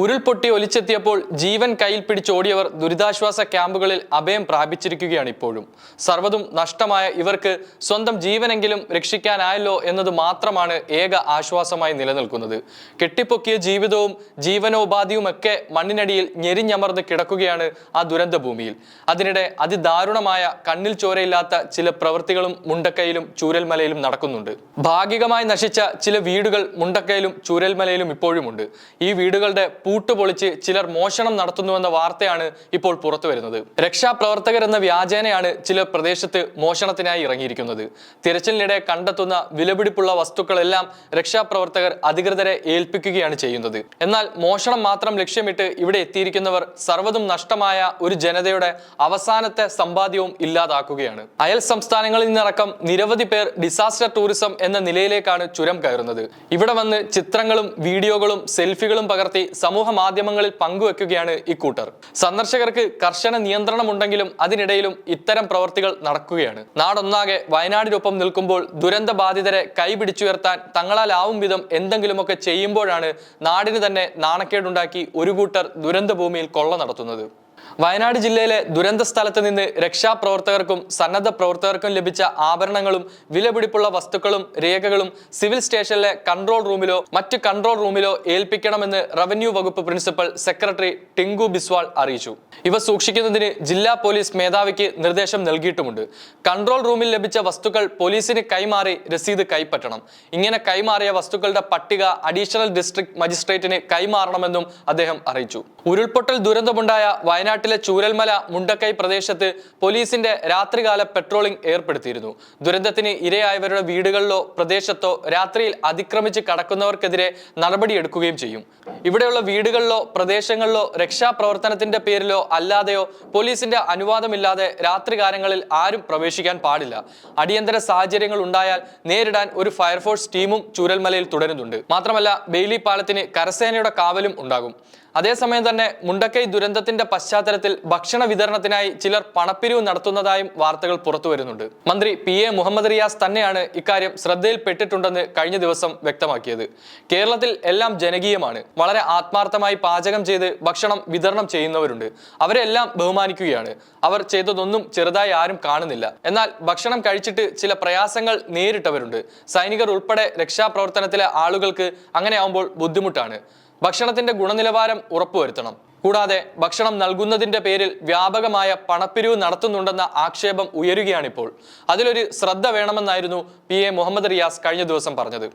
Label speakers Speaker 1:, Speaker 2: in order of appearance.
Speaker 1: ഉരുൾപൊട്ടി ഒലിച്ചെത്തിയപ്പോൾ ജീവൻ കയ്യിൽ പിടിച്ചോടിയവർ ദുരിതാശ്വാസ ക്യാമ്പുകളിൽ അഭയം പ്രാപിച്ചിരിക്കുകയാണ് ഇപ്പോഴും. സർവതും നഷ്ടമായ ഇവർക്ക് സ്വന്തം ജീവനെങ്കിലും രക്ഷിക്കാനായല്ലോ എന്നത് മാത്രമാണ് ഏക ആശ്വാസമായി നിലനിൽക്കുന്നത്. കെട്ടിപ്പൊക്കിയ ജീവിതവും ജീവനോപാധിയുമൊക്കെ മണ്ണിനടിയിൽ ഞെരിഞ്ഞമർന്ന് കിടക്കുകയാണ് ആ ദുരന്ത ഭൂമിയിൽ അതിനിടെ അതിദാരുണമായ കണ്ണിൽ ചോരയില്ലാത്ത ചില പ്രവൃത്തികളും മുണ്ടക്കയിലും ചൂരൽമലയിലും നടക്കുന്നുണ്ട്. ഭാഗികമായി നശിച്ച ചില വീടുകൾ മുണ്ടക്കയിലും ചൂരൽമലയിലും ഇപ്പോഴുമുണ്ട്. ഈ വീടുകളുടെ പൂട്ട് പൊളിച്ച് ചിലർ മോഷണം നടത്തുന്നുവെന്ന വാർത്തയാണ് ഇപ്പോൾ പുറത്തു വരുന്നത്. രക്ഷാപ്രവർത്തകർ എന്ന വ്യാജേനയാണ് ചില പ്രദേശത്ത് മോഷണത്തിനായി ഇറങ്ങിയിരിക്കുന്നത്. തിരച്ചിലിനിടെ കണ്ടെത്തുന്ന വിലപിടിപ്പുള്ള വസ്തുക്കളെല്ലാം രക്ഷാപ്രവർത്തകർ അധികൃതരെ ഏൽപ്പിക്കുകയാണ് ചെയ്യുന്നത്. എന്നാൽ മോഷണം മാത്രം ലക്ഷ്യമിട്ട് ഇവിടെ എത്തിയിരിക്കുന്നവർ സർവതും നഷ്ടമായ ഒരു ജനതയുടെ അവസാനത്തെ സമ്പാദ്യവും ഇല്ലാതാക്കുകയാണ്. അയൽ സംസ്ഥാനങ്ങളിൽ നിന്നടക്കം നിരവധി പേർ ഡിസാസ്റ്റർ ടൂറിസം എന്ന നിലയിലേക്കാണ് ചുരം കയറുന്നത്. ഇവിടെ വന്ന് ചിത്രങ്ങളും വീഡിയോകളും സെൽഫികളും പകർത്തി സമൂഹ മാധ്യമങ്ങളിൽ പങ്കുവെക്കുകയാണ് ഇക്കൂട്ടർ സന്ദർശകർക്ക് കർശന നിയന്ത്രണമുണ്ടെങ്കിലും അതിനിടയിലും ഇത്തരം പ്രവർത്തികൾ നടക്കുകയാണ്. നാടൊന്നാകെ വയനാടിനൊപ്പം നിൽക്കുമ്പോൾ ദുരന്ത ബാധിതരെ കൈപിടിച്ചുയർത്താൻ തങ്ങളാലാവും വിധം എന്തെങ്കിലുമൊക്കെ ചെയ്യുമ്പോഴാണ് നാടിന് തന്നെ നാണക്കേടുണ്ടാക്കി ഒരു കൂട്ടർ ദുരന്ത ഭൂമിയിൽ കൊള്ള നടത്തുന്നത്. വയനാട് ജില്ലയിലെ ദുരന്ത സ്ഥലത്ത് നിന്ന് രക്ഷാപ്രവർത്തകർക്കും സന്നദ്ധ പ്രവർത്തകർക്കും ലഭിച്ച ആഭരണങ്ങളും വിലപിടിപ്പുള്ള വസ്തുക്കളും രേഖകളും സിവിൽ സ്റ്റേഷനിലെ കൺട്രോൾ റൂമിലോ മറ്റ് കൺട്രോൾ റൂമിലോ ഏൽപ്പിക്കണമെന്ന് റവന്യൂ വകുപ്പ് പ്രിൻസിപ്പൽ സെക്രട്ടറി ടിങ്കു ബിസ്വാൾ അറിയിച്ചു. ഇവ സൂക്ഷിക്കുന്നതിന് ജില്ലാ പോലീസ് മേധാവിക്ക് നിർദ്ദേശം നൽകിയിട്ടുമുണ്ട്. കൺട്രോൾ റൂമിൽ ലഭിച്ച വസ്തുക്കൾ പോലീസിന് കൈമാറി രസീത് കൈപ്പറ്റണം. ഇങ്ങനെ കൈമാറിയ വസ്തുക്കളുടെ പട്ടിക അഡീഷണൽ ഡിസ്ട്രിക്ട് മജിസ്ട്രേറ്റിന് കൈമാറണമെന്നും അദ്ദേഹം അറിയിച്ചു. ഉരുൾപൊട്ടൽ ദുരന്തമുണ്ടായ വയനാട്ടിലെ ചൂരൽമല മുണ്ടക്കൈ പ്രദേശത്ത് പോലീസിന്റെ രാത്രികാല പെട്രോളിംഗ് ഏർപ്പെടുത്തിയിരുന്നു. ദുരന്തത്തിന് ഇരയായവരുടെ വീടുകളിലോ പ്രദേശത്തോ രാത്രിയിൽ അതിക്രമിച്ച് കടക്കുന്നവർക്കെതിരെ നടപടിയെടുക്കുകയും ചെയ്യും. ഇവിടെയുള്ള വീടുകളിലോ പ്രദേശങ്ങളിലോ രക്ഷാപ്രവർത്തനത്തിന്റെ പേരിലോ അല്ലാതെയോ പോലീസിന്റെ അനുവാദമില്ലാതെ രാത്രികാലങ്ങളിൽ ആരും പ്രവേശിക്കാൻ പാടില്ല. അടിയന്തര സാഹചര്യങ്ങൾ ഉണ്ടായാൽ നേരിടാൻ ഒരു ഫയർഫോഴ്സ് ടീമും ചൂരൽമലയിൽ തുടരുന്നുണ്ട്. മാത്രമല്ല ബെയിലി പാലത്തിന് കരസേനയുടെ കാവലും ഉണ്ടാകും. അതേസമയം തന്നെ മുണ്ടക്കൈ ദുരന്തത്തിന്റെ പശ്ചാത്തലത്തിൽ ഭക്ഷണ വിതരണത്തിനായി ചിലർ പണപ്പിരിവ് നടത്തുന്നതായും വാർത്തകൾ പുറത്തു വരുന്നുണ്ട്. മന്ത്രി പി എ മുഹമ്മദ് റിയാസ് തന്നെയാണ് ഇക്കാര്യം ശ്രദ്ധയിൽപ്പെട്ടിട്ടുണ്ടെന്ന് കഴിഞ്ഞ ദിവസം വ്യക്തമാക്കിയത്. കേരളത്തിൽ എല്ലാം ജനകീയമാണ്. വളരെ ആത്മാർത്ഥമായി പാചകം ചെയ്ത് ഭക്ഷണം വിതരണം ചെയ്യുന്നവരുണ്ട്. അവരെല്ലാം ബഹുമാനിക്കുകയാണ്. അവർ ചെയ്തതൊന്നും ചെറുതായി ആരും കാണുന്നില്ല. എന്നാൽ ഭക്ഷണം കഴിച്ചിട്ട് ചില പ്രയാസങ്ങൾ നേരിട്ടവരുണ്ട്. സൈനികർ ഉൾപ്പെടെ രക്ഷാപ്രവർത്തനത്തിലെ ആളുകൾക്ക് അങ്ങനെ ആവുമ്പോൾ ബുദ്ധിമുട്ടാണ്. ഭക്ഷണത്തിന്റെ ഗുണനിലവാരം ഉറപ്പുവരുത്തണം. കൂടാതെ ഭക്ഷണം നൽകുന്നതിന്റെ പേരിൽ വ്യാപകമായ പണപ്പിരിവ് നടത്തുന്നുണ്ടെന്ന ആക്ഷേപം ഉയരുകയാണിപ്പോൾ. അതിലൊരു ശ്രദ്ധ വേണമെന്നായിരുന്നു പി എ മുഹമ്മദ് റിയാസ് കഴിഞ്ഞ ദിവസം പറഞ്ഞത്.